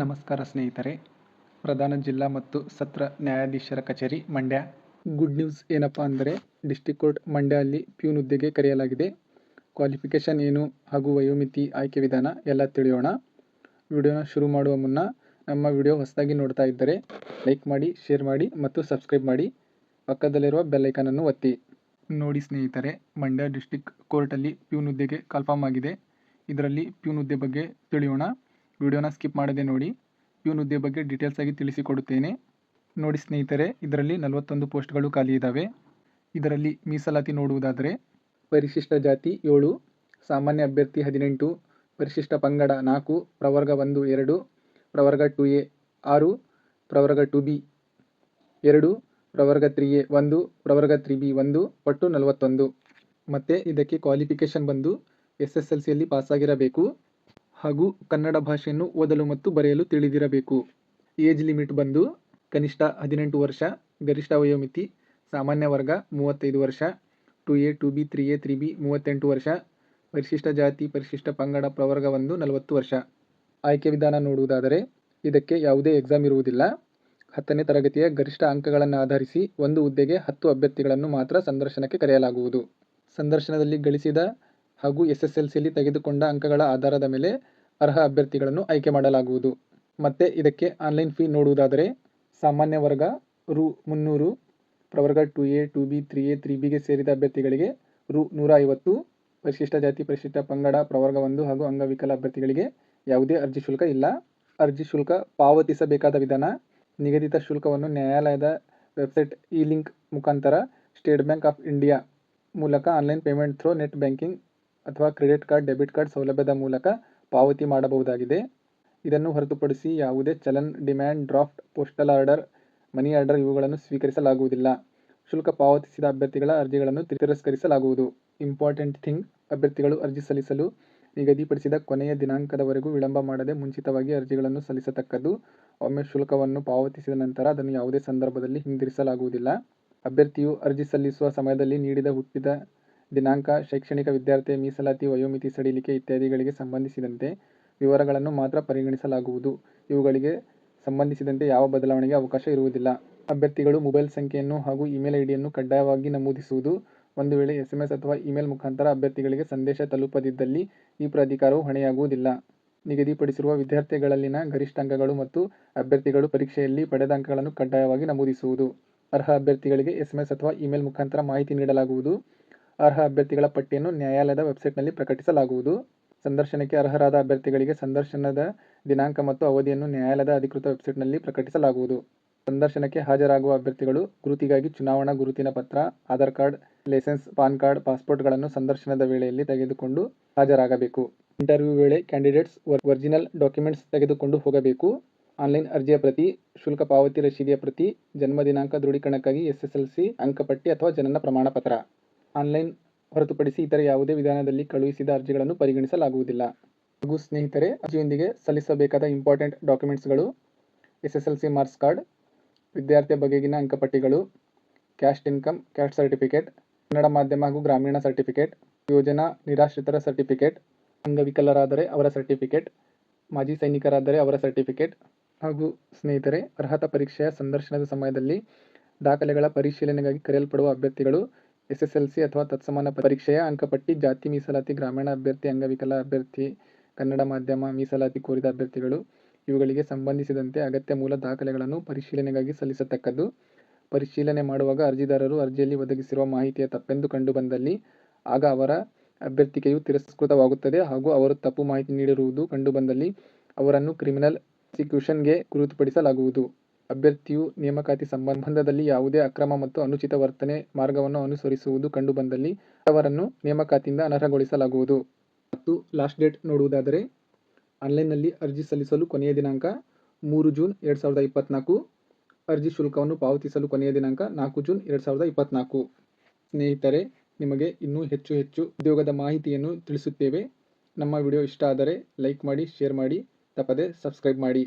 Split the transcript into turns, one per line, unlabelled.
ನಮಸ್ಕಾರ ಸ್ನೇಹಿತರೆ. ಪ್ರಧಾನ ಜಿಲ್ಲಾ ಮತ್ತು ಸತ್ರ ನ್ಯಾಯಾಧೀಶರ ಕಚೇರಿ ಮಂಡ್ಯ. ಗುಡ್ ನ್ಯೂಸ್ ಏನಪ್ಪ ಅಂದರೆ ಡಿಸ್ಟಿಕ್ ಕೋರ್ಟ್ ಮಂಡ್ಯ ಅಲ್ಲಿ ಪ್ಯೂನ್ ಹುದ್ದೆಗೆ ಕರೆಯಲಾಗಿದೆ. ಕ್ವಾಲಿಫಿಕೇಷನ್ ಏನು ಹಾಗೂ ವಯೋಮಿತಿ ಆಯ್ಕೆ ವಿಧಾನ ಎಲ್ಲ ತಿಳಿಯೋಣ. ವಿಡಿಯೋನ ಶುರು ಮಾಡುವ ಮುನ್ನ ನಮ್ಮ ವಿಡಿಯೋ ಹೊಸದಾಗಿ ನೋಡ್ತಾ ಇದ್ದರೆ ಲೈಕ್ ಮಾಡಿ, ಶೇರ್ ಮಾಡಿ ಮತ್ತು ಸಬ್ಸ್ಕ್ರೈಬ್ ಮಾಡಿ. ಪಕ್ಕದಲ್ಲಿರುವ ಬೆಲ್ಲೈಕನನ್ನು ಒತ್ತಿ. ನೋಡಿ ಸ್ನೇಹಿತರೆ, ಮಂಡ್ಯ ಡಿಸ್ಟಿಕ್ ಕೋರ್ಟಲ್ಲಿ ಪ್ಯೂನ್ ಹುದ್ದೆಗೆ ಕನ್ಫರ್ಮ್ ಆಗಿದೆ. ಇದರಲ್ಲಿ ಪ್ಯೂನ್ ಹುದ್ದೆ ಬಗ್ಗೆ ತಿಳಿಯೋಣ. ವಿಡಿಯೋನ ಸ್ಕಿಪ್ ಮಾಡದೆ ನೋಡಿ. ಪ್ಯೂನ್ ಹುದ್ದೆ ಬಗ್ಗೆ ಡೀಟೇಲ್ಸ್ ಆಗಿ ತಿಳಿಸಿಕೊಡುತ್ತೇನೆ. ನೋಡಿ ಸ್ನೇಹಿತರೆ, ಇದರಲ್ಲಿ ನಲವತ್ತೊಂದು ಪೋಸ್ಟ್ಗಳು ಖಾಲಿ ಇದ್ದಾವೆ ಇದರಲ್ಲಿ ಮೀಸಲಾತಿ ನೋಡುವುದಾದರೆ, ಪರಿಶಿಷ್ಟ ಜಾತಿ ಏಳು, ಸಾಮಾನ್ಯ ಅಭ್ಯರ್ಥಿ ಹದಿನೆಂಟು, ಪರಿಶಿಷ್ಟ ಪಂಗಡ ನಾಲ್ಕು, ಪ್ರವರ್ಗ ಒಂದು ಎರಡು, ಪ್ರವರ್ಗ ಟು ಎ ಆರು, ಪ್ರವರ್ಗ ಟು ಬಿ ಎರಡು, ಪ್ರವರ್ಗ ತ್ರೀ ಎ ಒಂದು, ಪ್ರವರ್ಗ ತ್ರೀ ಬಿ ಒಂದು, ಒಟ್ಟು ನಲವತ್ತೊಂದು. ಮತ್ತು ಇದಕ್ಕೆ ಕ್ವಾಲಿಫಿಕೇಷನ್ ಬಂದು ಎಸ್ ಎಸ್ ಎಲ್ ಸಿಯಲ್ಲಿ ಪಾಸಾಗಿರಬೇಕು ಹಾಗೂ ಕನ್ನಡ ಭಾಷೆಯನ್ನು ಓದಲು ಮತ್ತು ಬರೆಯಲು ತಿಳಿದಿರಬೇಕು. ಏಜ್ ಲಿಮಿಟ್ ಬಂದು ಕನಿಷ್ಠ ಹದಿನೆಂಟು ವರ್ಷ, ಗರಿಷ್ಠ ವಯೋಮಿತಿ ಸಾಮಾನ್ಯ ವರ್ಗ ಮೂವತ್ತೈದು ವರ್ಷ, two A, two B, three A, three B ಮೂವತ್ತೆಂಟು ವರ್ಷ, ಪರಿಶಿಷ್ಟ ಜಾತಿ, ಪರಿಶಿಷ್ಟ ಪಂಗಡ, ಪ್ರವರ್ಗ ಒಂದು ನಲವತ್ತು ವರ್ಷ. ಆಯ್ಕೆ ವಿಧಾನ ನೋಡುವುದಾದರೆ ಇದಕ್ಕೆ ಯಾವುದೇ ಎಕ್ಸಾಮ್ ಇರುವುದಿಲ್ಲ. ಹತ್ತನೇ ತರಗತಿಯ ಗರಿಷ್ಠ ಅಂಕಗಳನ್ನು ಆಧರಿಸಿ ಒಂದು ಹುದ್ದೆಗೆ ಹತ್ತು ಅಭ್ಯರ್ಥಿಗಳನ್ನು ಮಾತ್ರ ಸಂದರ್ಶನಕ್ಕೆ ಕರೆಯಲಾಗುವುದು. ಸಂದರ್ಶನದಲ್ಲಿ ಗಳಿಸಿದ ಹಾಗೂ ಎಸ್ ಎಸ್ ಎಲ್ ಸಿಯಲ್ಲಿ ತೆಗೆದುಕೊಂಡ ಅಂಕಗಳ ಆಧಾರದ ಮೇಲೆ ಅರ್ಹ ಅಭ್ಯರ್ಥಿಗಳನ್ನು ಆಯ್ಕೆ ಮಾಡಲಾಗುವುದು. ಮತ್ತೆ ಇದಕ್ಕೆ ಆನ್ಲೈನ್ ಫೀ ನೋಡುವುದಾದರೆ ಸಾಮಾನ್ಯ ವರ್ಗ ರು ಮುನ್ನೂರು, ಪ್ರವರ್ಗ two A, two B, three A, three ಬಿಗೆ ಸೇರಿದ ಅಭ್ಯರ್ಥಿಗಳಿಗೆ ರು ನೂರ ಐವತ್ತು, ಪರಿಶಿಷ್ಟ ಜಾತಿ, ಪರಿಶಿಷ್ಟ ಪಂಗಡ, ಪ್ರವರ್ಗ ಒಂದು ಹಾಗೂ ಅಂಗವಿಕಲ ಅಭ್ಯರ್ಥಿಗಳಿಗೆ ಯಾವುದೇ ಅರ್ಜಿ ಶುಲ್ಕ ಇಲ್ಲ. ಅರ್ಜಿ ಶುಲ್ಕ ಪಾವತಿಸಬೇಕಾದ ವಿಧಾನ, ನಿಗದಿತ ಶುಲ್ಕವನ್ನು ನ್ಯಾಯಾಲಯದ ವೆಬ್ಸೈಟ್ ಇ ಲಿಂಕ್ ಮುಖಾಂತರ ಸ್ಟೇಟ್ ಬ್ಯಾಂಕ್ ಆಫ್ ಇಂಡಿಯಾ ಮೂಲಕ online payment through net banking ಅಥವಾ ಕ್ರೆಡಿಟ್ ಕಾರ್ಡ್, ಡೆಬಿಟ್ ಕಾರ್ಡ್ ಸೌಲಭ್ಯದ ಮೂಲಕ ಪಾವತಿ ಮಾಡಬಹುದಾಗಿದೆ. ಇದನ್ನು ಹೊರತುಪಡಿಸಿ ಯಾವುದೇ challan, demand, draft, postal order, money order ಇವುಗಳನ್ನು ಸ್ವೀಕರಿಸಲಾಗುವುದಿಲ್ಲ. ಶುಲ್ಕ ಪಾವತಿಸಿದ ಅಭ್ಯರ್ಥಿಗಳ ಅರ್ಜಿಗಳನ್ನು ತಿರಸ್ಕರಿಸಲಾಗುವುದು. ಇಂಪಾರ್ಟೆಂಟ್ ಥಿಂಗ್, ಅಭ್ಯರ್ಥಿಗಳು ಅರ್ಜಿ ಸಲ್ಲಿಸಲು ನಿಗದಿಪಡಿಸಿದ ಕೊನೆಯ ದಿನಾಂಕದವರೆಗೂ ವಿಳಂಬ ಮಾಡದೆ ಮುಂಚಿತವಾಗಿ ಅರ್ಜಿಗಳನ್ನು ಸಲ್ಲಿಸತಕ್ಕದ್ದು, ಒಮ್ಮೆ ಶುಲ್ಕವನ್ನು ಪಾವತಿಸಿದ ನಂತರ ಅದನ್ನು ಯಾವುದೇ ಸಂದರ್ಭದಲ್ಲಿ ಹಿಂದಿರಿಸಲಾಗುವುದಿಲ್ಲ. ಅಭ್ಯರ್ಥಿಯು ಅರ್ಜಿ ಸಲ್ಲಿಸುವ ಸಮಯದಲ್ಲಿ ನೀಡಿದ ಹುಟ್ಟಿದ ದಿನಾಂಕ, ಶೈಕ್ಷಣಿಕ ವಿದ್ಯಾರ್ಥಿ ಮೀಸಲಾತಿ, ವಯೋಮಿತಿ ಸಡಿಲಿಕೆ ಇತ್ಯಾದಿಗಳಿಗೆ ಸಂಬಂಧಿಸಿದಂತೆ ವಿವರಗಳನ್ನು ಮಾತ್ರ ಪರಿಗಣಿಸಲಾಗುವುದು. ಇವುಗಳಿಗೆ ಸಂಬಂಧಿಸಿದಂತೆ ಯಾವ ಬದಲಾವಣೆಗೆ ಅವಕಾಶ ಇರುವುದಿಲ್ಲ. ಅಭ್ಯರ್ಥಿಗಳು ಮೊಬೈಲ್ ಸಂಖ್ಯೆಯನ್ನು ಹಾಗೂ ಇಮೇಲ್ ಐಡಿಯನ್ನು ಕಡ್ಡಾಯವಾಗಿ ನಮೂದಿಸುವುದು. ಒಂದು ವೇಳೆ ಎಸ್ಎಂಎಸ್ ಅಥವಾ ಇಮೇಲ್ ಮುಖಾಂತರ ಅಭ್ಯರ್ಥಿಗಳಿಗೆ ಸಂದೇಶ ತಲುಪದಿದ್ದಲ್ಲಿ ಈ ಪ್ರಾಧಿಕಾರವು ಹೊಣೆಯಾಗುವುದಿಲ್ಲ. ನಿಗದಿಪಡಿಸಿರುವ ವಿದ್ಯಾರ್ಥಿಗಳಲ್ಲಿನ ಗರಿಷ್ಠ ಅಂಕಗಳು ಮತ್ತು ಅಭ್ಯರ್ಥಿಗಳು ಪರೀಕ್ಷೆಯಲ್ಲಿ ಪಡೆದ ಅಂಕಗಳನ್ನು ಕಡ್ಡಾಯವಾಗಿ ನಮೂದಿಸುವುದು. ಅರ್ಹ ಅಭ್ಯರ್ಥಿಗಳಿಗೆ ಎಸ್ಎಂಎಸ್ ಅಥವಾ ಇಮೇಲ್ ಮುಖಾಂತರ ಮಾಹಿತಿ ನೀಡಲಾಗುವುದು. ಅರ್ಹ ಅಭ್ಯರ್ಥಿಗಳ ಪಟ್ಟಿಯನ್ನು ನ್ಯಾಯಾಲಯದ ವೆಬ್ಸೈಟ್ನಲ್ಲಿ ಪ್ರಕಟಿಸಲಾಗುವುದು. ಸಂದರ್ಶನಕ್ಕೆ ಅರ್ಹರಾದ ಅಭ್ಯರ್ಥಿಗಳಿಗೆ ಸಂದರ್ಶನದ ದಿನಾಂಕ ಮತ್ತು ಅವಧಿಯನ್ನು ನ್ಯಾಯಾಲಯದ ಅಧಿಕೃತ ವೆಬ್ಸೈಟ್ನಲ್ಲಿ ಪ್ರಕಟಿಸಲಾಗುವುದು. ಸಂದರ್ಶನಕ್ಕೆ ಹಾಜರಾಗುವ ಅಭ್ಯರ್ಥಿಗಳು ಗುರುತಿಗಾಗಿ ಚುನಾವಣಾ ಗುರುತಿನ ಪತ್ರ, Aadhaar card, licence, PAN card, ಪಾಸ್ಪೋರ್ಟ್ಗಳನ್ನು ಸಂದರ್ಶನದ ವೇಳೆಯಲ್ಲಿ ತೆಗೆದುಕೊಂಡು ಹಾಜರಾಗಬೇಕು. ಇಂಟರ್ವ್ಯೂ ವೇಳೆ ಕ್ಯಾಂಡಿಡೇಟ್ಸ್ ಒರಿಜಿನಲ್ ಡಾಕ್ಯುಮೆಂಟ್ಸ್ ತೆಗೆದುಕೊಂಡು ಹೋಗಬೇಕು. ಆನ್ಲೈನ್ ಅರ್ಜಿಯ ಪ್ರತಿ, ಶುಲ್ಕ ಪಾವತಿ ರಶೀದಿಯ ಪ್ರತಿ, ಜನ್ಮ ದಿನಾಂಕ ದೃಢೀಕರಣಕ್ಕಾಗಿ ಎಸ್ಎಸ್ಎಲ್ಸಿ ಅಂಕಪಟ್ಟಿ ಅಥವಾ ಜನನ ಪ್ರಮಾಣ ಪತ್ರ ಆನ್ಲೈನ್ ಹೊರತುಪಡಿಸಿ ಇತರ ಯಾವುದೇ ವಿಧಾನದಲ್ಲಿ ಕಳುಹಿಸಿದ ಅರ್ಜಿಗಳನ್ನು ಪರಿಗಣಿಸಲಾಗುವುದಿಲ್ಲ. ಹಾಗೂ ಸ್ನೇಹಿತರೆ, ಅರ್ಜಿಯೊಂದಿಗೆ ಸಲ್ಲಿಸಬೇಕಾದ important ಡಾಕ್ಯುಮೆಂಟ್ಸ್ಗಳು S S L C marks card, ವಿದ್ಯಾರ್ಥಿಯ ಬಗೆಗಿನ ಅಂಕಪಟ್ಟಿಗಳು cash income cash certificate, Kannada ಮಾಧ್ಯಮ ಹಾಗೂ ಗ್ರಾಮೀಣ ಸರ್ಟಿಫಿಕೇಟ್, ಯೋಜನಾ ನಿರಾಶ್ರಿತರ ಸರ್ಟಿಫಿಕೇಟ್, ಅಂಗವಿಕಲರಾದರೆ ಅವರ ಸರ್ಟಿಫಿಕೇಟ್, ಮಾಜಿ ಸೈನಿಕರಾದರೆ ಅವರ ಸರ್ಟಿಫಿಕೇಟ್ ಹಾಗೂ ಸ್ನೇಹಿತರೆ, ಅರ್ಹತಾ ಪರೀಕ್ಷೆಯ ಸಂದರ್ಶನದ ಸಮಯದಲ್ಲಿ ದಾಖಲೆಗಳ ಪರಿಶೀಲನೆಗಾಗಿ ಕರೆಯಲ್ಪಡುವ ಅಭ್ಯರ್ಥಿಗಳು ಎಸ್ ಎಸ್ ಎಲ್ ಸಿ ಅಥವಾ ತತ್ಸಮಾನ ಪರೀಕ್ಷೆಯ ಅಂಕಪಟ್ಟಿ, ಜಾತಿ ಮೀಸಲಾತಿ, ಗ್ರಾಮೀಣ ಅಭ್ಯರ್ಥಿ, ಅಂಗವಿಕಲ ಅಭ್ಯರ್ಥಿ, ಕನ್ನಡ ಮಾಧ್ಯಮ ಮೀಸಲಾತಿ ಕೋರಿದ ಅಭ್ಯರ್ಥಿಗಳು ಇವುಗಳಿಗೆ ಸಂಬಂಧಿಸಿದಂತೆ ಅಗತ್ಯ ಮೂಲ ದಾಖಲೆಗಳನ್ನು ಪರಿಶೀಲನೆಗಾಗಿ ಸಲ್ಲಿಸತಕ್ಕದ್ದು. ಪರಿಶೀಲನೆ ಮಾಡುವಾಗ ಅರ್ಜಿದಾರರು ಅರ್ಜಿಯಲ್ಲಿ ಒದಗಿಸಿರುವ ಮಾಹಿತಿಯ ತಪ್ಪೆಂದು ಕಂಡುಬಂದಲ್ಲಿ ಆಗ ಅವರ ಅಭ್ಯರ್ಥಿಕೆಯು ತಿರಸ್ಕೃತವಾಗುತ್ತದೆ ಹಾಗೂ ಅವರು ತಪ್ಪು ಮಾಹಿತಿ ನೀಡಿರುವುದು ಕಂಡುಬಂದಲ್ಲಿ ಅವರನ್ನು ಕ್ರಿಮಿನಲ್ ಪ್ರಾಸಿಕ್ಯೂಷನ್ಗೆ ಗುರುತುಪಡಿಸಲಾಗುವುದು. ಅಭ್ಯರ್ಥಿಯು ನೇಮಕಾತಿ ಸಂಬಂಧದಲ್ಲಿ ಯಾವುದೇ ಅಕ್ರಮ ಮತ್ತು ಅನುಚಿತ ವರ್ತನೆ ಮಾರ್ಗವನ್ನು ಅನುಸರಿಸುವುದು ಕಂಡುಬಂದಲ್ಲಿ ಅವರನ್ನು ನೇಮಕಾತಿಯಿಂದ ಅನರ್ಹಗೊಳಿಸಲಾಗುವುದು. ಮತ್ತು ಲಾಸ್ಟ್ ಡೇಟ್ ನೋಡುವುದಾದರೆ, ಆನ್ಲೈನ್ನಲ್ಲಿ ಅರ್ಜಿ ಸಲ್ಲಿಸಲು ಕೊನೆಯ ದಿನಾಂಕ ಮೂರು ಜೂನ್ ಎರಡು ಸಾವಿರದ ಇಪ್ಪತ್ತ್ನಾಲ್ಕು, ಅರ್ಜಿ ಶುಲ್ಕವನ್ನು ಪಾವತಿಸಲು ಕೊನೆಯ ದಿನಾಂಕ ನಾಲ್ಕು ಜೂನ್ ಎರಡು ಸಾವಿರದ ಇಪ್ಪತ್ತ್ನಾಲ್ಕು. ಸ್ನೇಹಿತರೆ, ನಿಮಗೆ ಇನ್ನೂ ಹೆಚ್ಚು ಹೆಚ್ಚು ಉದ್ಯೋಗದ ಮಾಹಿತಿಯನ್ನು ತಿಳಿಸುತ್ತೇವೆ. ನಮ್ಮ ವಿಡಿಯೋ ಇಷ್ಟ ಆದರೆ ಲೈಕ್ ಮಾಡಿ, ಶೇರ್ ಮಾಡಿ, ತಪ್ಪದೆ ಸಬ್ಸ್ಕ್ರೈಬ್ ಮಾಡಿ.